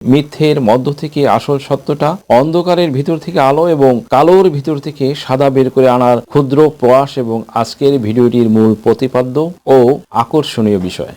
মিথ্যের মধ্য থেকে আসল সত্যটা অন্ধকারের ভিতর থেকে আলো এবং কালোর ভিতর থেকে সাদা বের করে আনার ক্ষুদ্র প্রয়াস এবং আজকের ভিডিওটির মূল প্রতিপাদ্য ও আকর্ষণীয় বিষয়।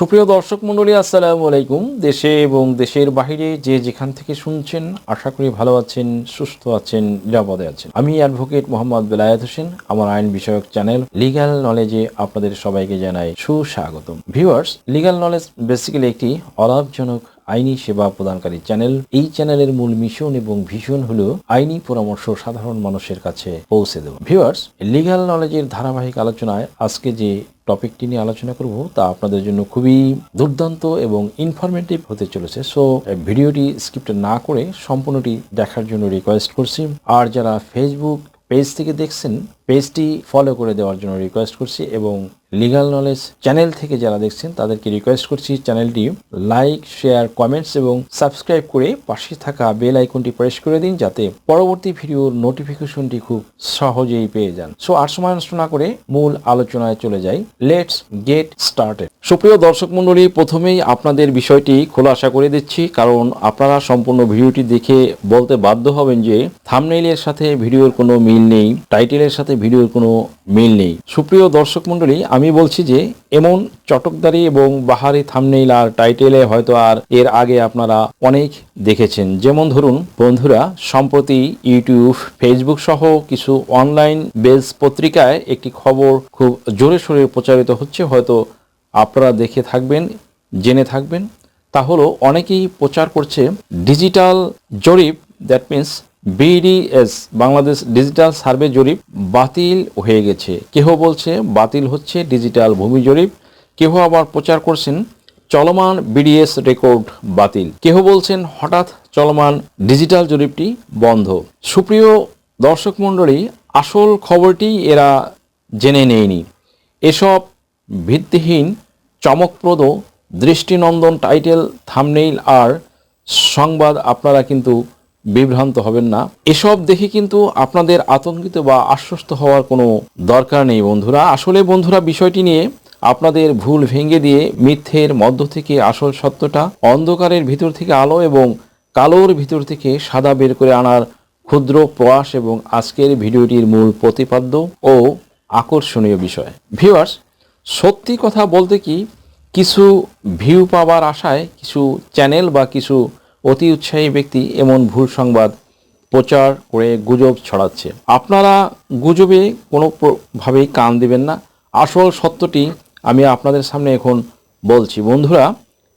সুপ্রিয় দর্শক মণ্ডলী, আসসালামু আলাইকুম। দেশে এবং দেশের বাইরে যে যেখান থেকে শুনছেন, আশা করি ভালো আছেন, সুস্থ আছেন, নিরাপদে আছেন। আমি অ্যাডভোকেট মোহাম্মদ বেলায়েত হোসেন। আমার আইন বিষয়ক চ্যানেল লিগ্যাল নলেজে আপনাদের সবাইকে জানাই সুস্বাগতম। ভিউয়ার্স, লিগ্যাল নলেজ বেসিক্যালি একটি অলাভজনক আইনি সেবা প্রদানকারী চ্যানেল। এই চ্যানেলের মূল মিশন এবং ভিশন হলো আইনি পরামর্শ সাধারণ মানুষের কাছে পৌঁছে দেওয়া। ভিউয়ার্স, লিগ্যাল নলেজের ধারাবাহিক আলোচনায় আজকে যে টপিকটি নিয়ে আলোচনা করব, তা আপনাদের জন্য খুবই দুর্দান্ত এবং ইনফরমেটিভ হতে চলেছে। সো ভিডিওটি স্ক্রিপ্ট না করে সম্পূর্ণটি দেখার জন্য রিকোয়েস্ট করছি। আর যারা ফেসবুক পেজ থেকে দেখছেন পেজটি ফলো করে দেওয়ার জন্য রিকোয়েস্ট করছি এবং লিগাল নলেজ চ্যানেল থেকে যারা দেখছেন, তাদেরকে রিকোয়েস্ট করছি চ্যানেলটি লাইক শেয়ার কমেন্টস এবং সাবস্ক্রাইব করে পাশে থাকা বেল আইকনটি প্রেস করে দিন যাতে পরবর্তী ভিডিওর নোটিফিকেশনটি খুব সহজেই পেয়ে যান। সো আর সময় নষ্ট না করে মূল আলোচনায় চলে যাই। লেটস গেট স্টার্টেড সুপ্রিয় দর্শক মণ্ডলী, প্রথমেই আপনাদের বিষয়টি খোলাসা করে দিচ্ছি, কারণ আপনারা সম্পূর্ণ ভিডিওটি দেখে বলতে বাধ্য হবেন যে থামনেইলের সাথে ভিডিওর কোনো মিল নেই, টাইটেলের সাথে ভিডিওর কোনো মিল নেই। সুপ্রিয় দর্শক মণ্ডলী, আমি বলছি যে এমন চটকদারি এবং বাহারি থামনেইল আর টাইটেলে হয়তো আর এর আগে আপনারা অনেক দেখেছেন। যেমন ধরুন, বন্ধুরা, সম্প্রতি ইউটিউব, ফেসবুক সহ কিছু অনলাইন বেস পত্রিকায় একটি খবর খুব জোরে সোরে প্রচারিত হচ্ছে, হয়তো আপনারা দেখে থাকবেন, জেনে থাকবেন। তা হলো, অনেকেই প্রচার করছে ডিজিটাল জরিপ that means BDS Bangladesh digital survey জরিপ, বাতিল হয়ে গেছে। কেহ বলছে বাতিল হচ্ছে ডিজিটাল ভূমি জরিপ, কেহ আবার প্রচার করছেন চলমান বিডিএস রেকর্ড বাতিল। কেহ বলছেন হঠাৎ চলমান ডিজিটাল জরিপটি বন্ধ। সুপ্রিয় দর্শক মণ্ডলী, আসল খবরটি এরা জেনে নেয়নি। এসব ভিত্তিহীন, চমকপ্রদ, দৃষ্টিনন্দন টাইটেল, থামনেইল আর সংবাদ আপনারা কিন্তু বিভ্রান্ত হবেন না। এসব দেখে কিন্তু আপনাদের আতঙ্কিত বা আশ্বস্ত হওয়ার কোনো দরকার নেই বন্ধুরা। আসলে বন্ধুরা, বিষয়টি নিয়ে আপনাদের ভুল ভেঙে দিয়ে মিথ্যের মধ্য থেকে আসল সত্যটা অন্ধকারের ভিতর থেকে আলো এবং কালোর ভিতর থেকে সাদা বের করে আনার ক্ষুদ্র প্রয়াস এবং আজকের ভিডিওটির মূল প্রতিপাদ্য ও আকর্ষণীয় বিষয়। ভিউয়ার্স সত্যি কথা বলতে কি, কিছু ভিউ পাওয়ার আশায় কিছু চ্যানেল বা কিছু অতি উৎসাহী ব্যক্তি এমন ভুল সংবাদ প্রচার করে গুজব ছড়াচ্ছে। আপনারা গুজবে কোনোভাবেই কান দিবেন না। আসল সত্যটি আমি আপনাদের সামনে এখন বলছি। বন্ধুরা,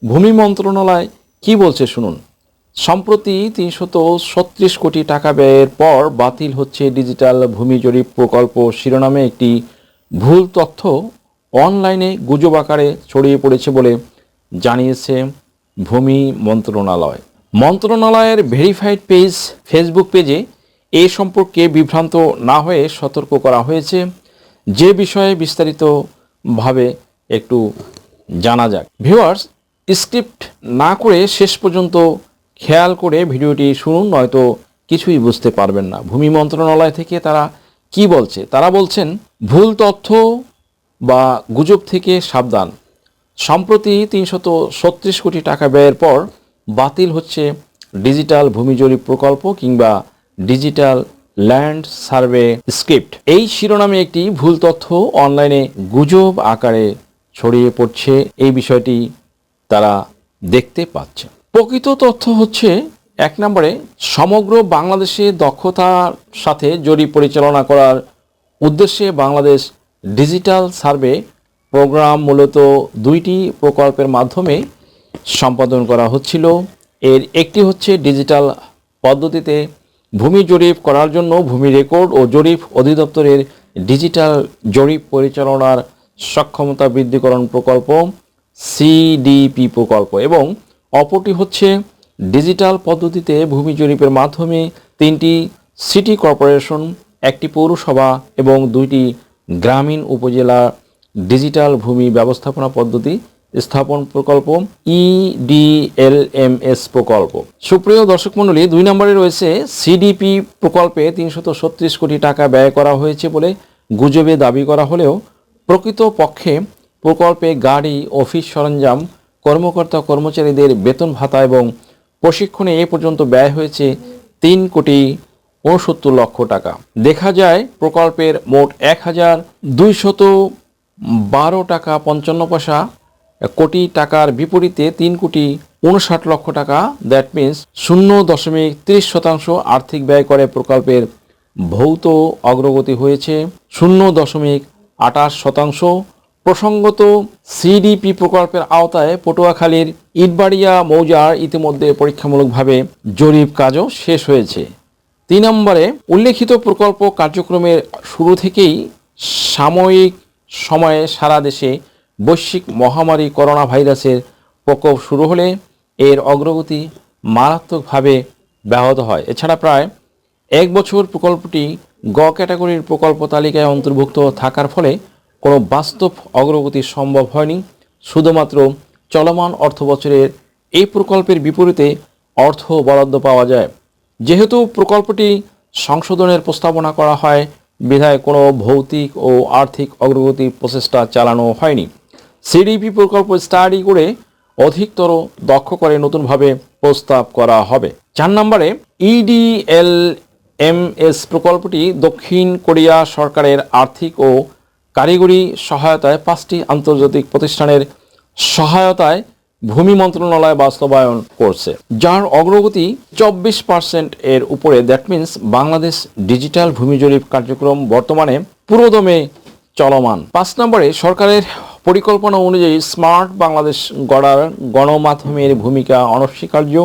ভূমি মন্ত্রণালয় কি বলছে শুনুন। সম্প্রতি তিনশত ছত্রিশ কোটি টাকা ব্যয়ের পর বাতিল হচ্ছে ডিজিটাল ভূমি জরিপ প্রকল্প শিরোনামে একটি ভুল তথ্য অনলাইনে গুজব আকারে ছড়িয়ে পড়েছে বলে জানিয়েছে ভূমি মন্ত্রণালয়। মন্ত্রণালয়ের ভেরিফাইড পেজ, ফেসবুক পেজে এ সম্পর্কে বিভ্রান্ত না হয়ে সতর্ক করা হয়েছে। যে বিষয়ে বিস্তারিতভাবে একটু জানা যাক। ভিউয়ার্স, স্ক্রিপ্ট না করে শেষ পর্যন্ত খেয়াল করে ভিডিওটি শুনুন, নয়তো কিছুই বুঝতে পারবেন না। ভূমি মন্ত্রণালয় থেকে তারা কি বলছে? তারা বলছেন, ভুল তথ্য বা গুজব থেকে সাবধান। সম্প্রতি তিনশত কোটি টাকা ব্যয়ের পর বাতিল হচ্ছে ডিজিটাল ভূমি জরিপ প্রকল্প কিংবা ডিজিটাল ল্যান্ড সার্ভে স্ক্রিপ্ট। এই শিরোনামে একটি ভুল তথ্য অনলাইনে গুজব আকারে ছড়িয়ে পড়ছে। এই বিষয়টি তারা দেখতে পাচ্ছে। প্রকৃত তথ্য হচ্ছে, এক নম্বরে সমগ্র বাংলাদেশে দক্ষতার সাথে জরিপ পরিচালনা করার উদ্দেশ্যে বাংলাদেশ ডিজিটাল সার্ভে প্রোগ্রাম মূলত দুইটি প্রকল্পের মাধ্যমে সম্পাদন করা হচ্ছিল। এর একটি হচ্ছে ডিজিটাল পদ্ধতিতে ভূমি জরিপ করার জন্য ভূমি রেকর্ড ও জরিপ অধিদপ্তরের ডিজিটাল জরিপ পরিচালনার সক্ষমতা বৃদ্ধিকরণ প্রকল্প সিডিপি প্রকল্প এবং অপরটি হচ্ছে ডিজিটাল পদ্ধতিতে ভূমি জরিপের মাধ্যমে তিনটি সিটি কর্পোরেশন, একটি পৌরসভা এবং দুইটি গ্রামীণ উপজেলা ডিজিটাল ভূমি ব্যবস্থাপনা পদ্ধতি স্থাপন প্রকল্প E ইডিএলএমএস প্রকল্প। সুপ্রিয় দর্শক মণ্ডলী, দুই নম্বরে রয়েছে সিডিপি প্রকল্পে তিনশত ছত্রিশ কোটি টাকা ব্যয় করা হয়েছে বলে গুজবে দাবি করা হলেও প্রকৃত পক্ষে প্রকল্পে গাড়ি, অফিস সরঞ্জাম, কর্মকর্তা কর্মচারীদের বেতন ভাতা এবং প্রশিক্ষণে এ পর্যন্ত ব্যয় হয়েছে তিন কোটি উনসত্তর লক্ষ টাকা। দেখা যায় প্রকল্পের মোট এক হাজার দুইশত বারো টাকা পঞ্চান্ন পয়সা। কোটি টাকার বিপরীতে তিন কোটি উনষাট লক্ষ টাকা। দ্যাট মিন্স শূন্য দশমিক ত্রিশ শতাংশ আর্থিক ব্যয় করে প্রকল্পের ভৌত অগ্রগতি হয়েছে। শূন্য দশমিক আটাশ শতাংশ। প্রসঙ্গত সিডিপি প্রকল্পের আওতায় পটুয়াখালীর ইটবাড়িয়া মৌজার ইতিমধ্যে পরীক্ষামূলকভাবে জরিপ কাজও শেষ হয়েছে। তিন নম্বরে উল্লেখিত প্রকল্প কার্যক্রমের শুরু থেকেই সাময়িক সময়ে সারা দেশে বৈশ্বিক মহামারী করোনা ভাইরাসের প্রকোপ শুরু হলে এর অগ্রগতি মারাত্মকভাবে ব্যাহত হয়। এছাড়া প্রায় এক বছর প্রকল্পটি গ ক্যাটাগরির প্রকল্প তালিকায় অন্তর্ভুক্ত থাকার ফলে কোনো বাস্তব অগ্রগতি সম্ভব হয়নি। শুধুমাত্র চলমান অর্থ বছরের এই প্রকল্পের বিপরীতে অর্থ বরাদ্দ পাওয়া যায়। যেহেতু প্রকল্পটি সংশোধনের প্রস্তাবনা করা হয়, বিধায় কোনো ভৌতিক ও আর্থিক অগ্রগতি প্রচেষ্টা চালানো হয়নি। সিডিপি প্রকল্প স্টাডি করে অধিকতর দক্ষ করে নতুনভাবে প্রস্তাব করা হবে। চার নম্বরে E ইডিএল এমএস প্রকল্পটি দক্ষিণ কোরিয়া সরকারের আর্থিক ও কারিগরি সহায়তায় পাঁচটি আন্তর্জাতিক প্রতিষ্ঠানের সহায়তায় ভূমি মন্ত্রণালয় বাস্তবায়ন করছে, যার অগ্রগতি চব্বিশ পার্সেন্ট এর উপরে। দ্যাট মিন্স বাংলাদেশ ডিজিটাল ভূমি জরিপ কার্যক্রম বর্তমানে পুরোদমে চলমান। পাঁচ নম্বরে সরকারের পরিকল্পনা অনুযায়ী স্মার্ট বাংলাদেশ গড়ার গণমাধ্যমের ভূমিকা অনস্বীকার্য।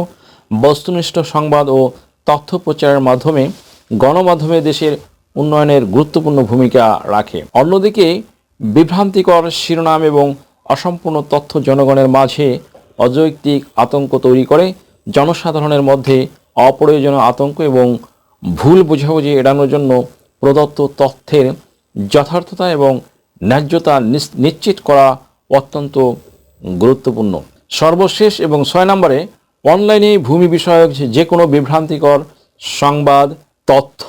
বস্তুনিষ্ঠ সংবাদ ও তথ্য প্রচারের মাধ্যমে গণমাধ্যমে দেশের উন্নয়নের গুরুত্বপূর্ণ ভূমিকা রাখে। অন্যদিকে বিভ্রান্তিকর শিরোনাম এবং অসম্পূর্ণ তথ্য জনগণের মাঝে অযৌক্তিক আতঙ্ক তৈরি করে, জনসাধারণের মধ্যে অপ্রয়োজনীয় আতঙ্ক এবং ভুল বোঝাবুঝি এড়ানোর জন্য প্রদত্ত তথ্যের যথার্থতা এবং ন্যায্যতা নিশ্চিত করা অত্যন্ত গুরুত্বপূর্ণ। সর্বশেষ এবং ছয় নম্বরে, অনলাইনে ভূমি বিষয়ক যে কোনো বিভ্রান্তিকর সংবাদ, তথ্য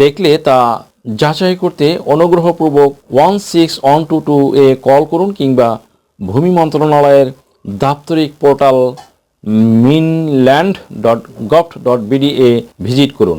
দেখলে তা যাচাই করতে অনুগ্রহপূর্বক one six one two two এ কল করুন কিংবা ভূমি মন্ত্রণালয়ের দাপ্তরিক portal minland dot gov dot BD এ ভিজিট করুন।